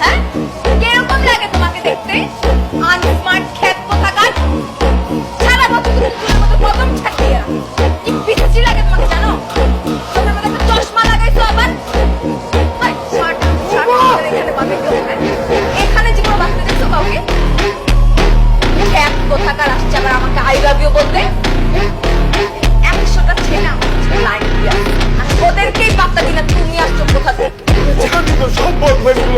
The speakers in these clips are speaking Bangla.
হ্যাঁ? কীরকম লাগে তোমাকে দেখতে আনস্মার্ট খ্যাত কোথাকার আবার আমাকে I love you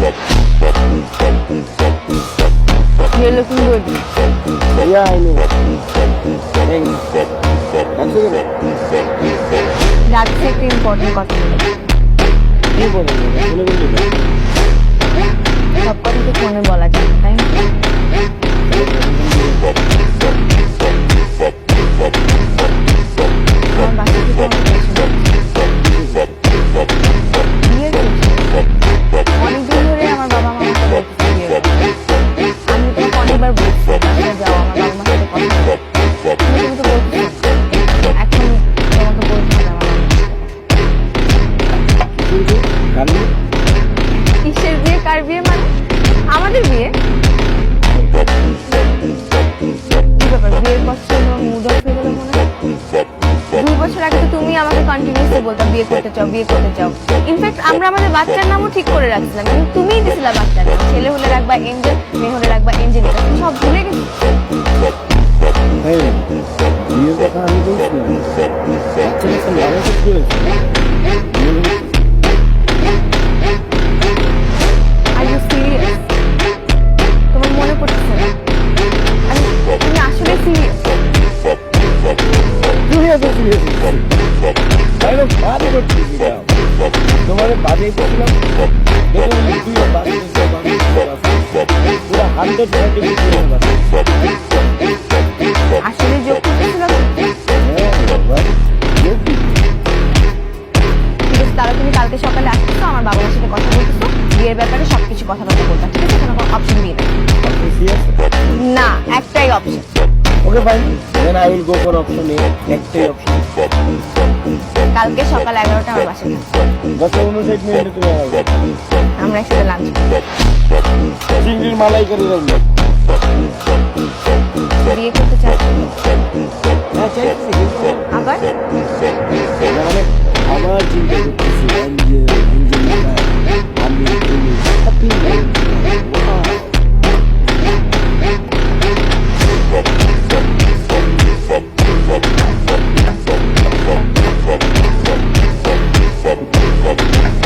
You're looking good. Yeah, I know. Thanks. One second. রাত্রে একটা ইম্পর্টেন্ট কথা বলি কি? শুনে বললি না? সব কথা তো ফোনে বলা যায় তাই না কিসের বিয়ে? কার বিয়ে মানে? আমাদের বিয়ে? কি ব্যাপার? বিয়ের পর মুড অফ হয়ে গেল মনে দুই বছর আগে তো তুমি আমাকে কন্টিনিউসলি বলতো বিয়ে করতে চাও বিয়ে করতে চাও। ইনফ্যাক্ট আমরা আমাদের বাচ্চার নামও ঠিক করে রাখছিলাম কিন্তু তুমিই দিছিলা বাচ্চার নাম। ছেলে হলে রাখবা এঞ্জেল মেয়ে হলে রাখবা এঞ্জেলিকা সব ভুলে গেছি। বিয়ের কথা আমি বলছিলাম সিরিয়াস একদম বাদে করতেছি তোমার আসলে যোগ তাহলে তুমি কালকে সকালে আসতেছো আমার বাবা সাথে কথা বলতেছো বিয়ের ব্যাপারে সবকিছু কথাবার্তা বলবা ঠিক আছে কোনো অপশন দিয়ে না একটাই option okay fine then I will go for option A একটাই অপশন কালকে সকাল এগারোটা আমার বাসায়। থাকো। দশ উনষাট মিনিটে তুমি আসবে আমরা একসাথে লাঞ্চ চিংড়ির করে দেব বিয়ে করতে চাই। হ্যাঁ চাইছি। Whoa.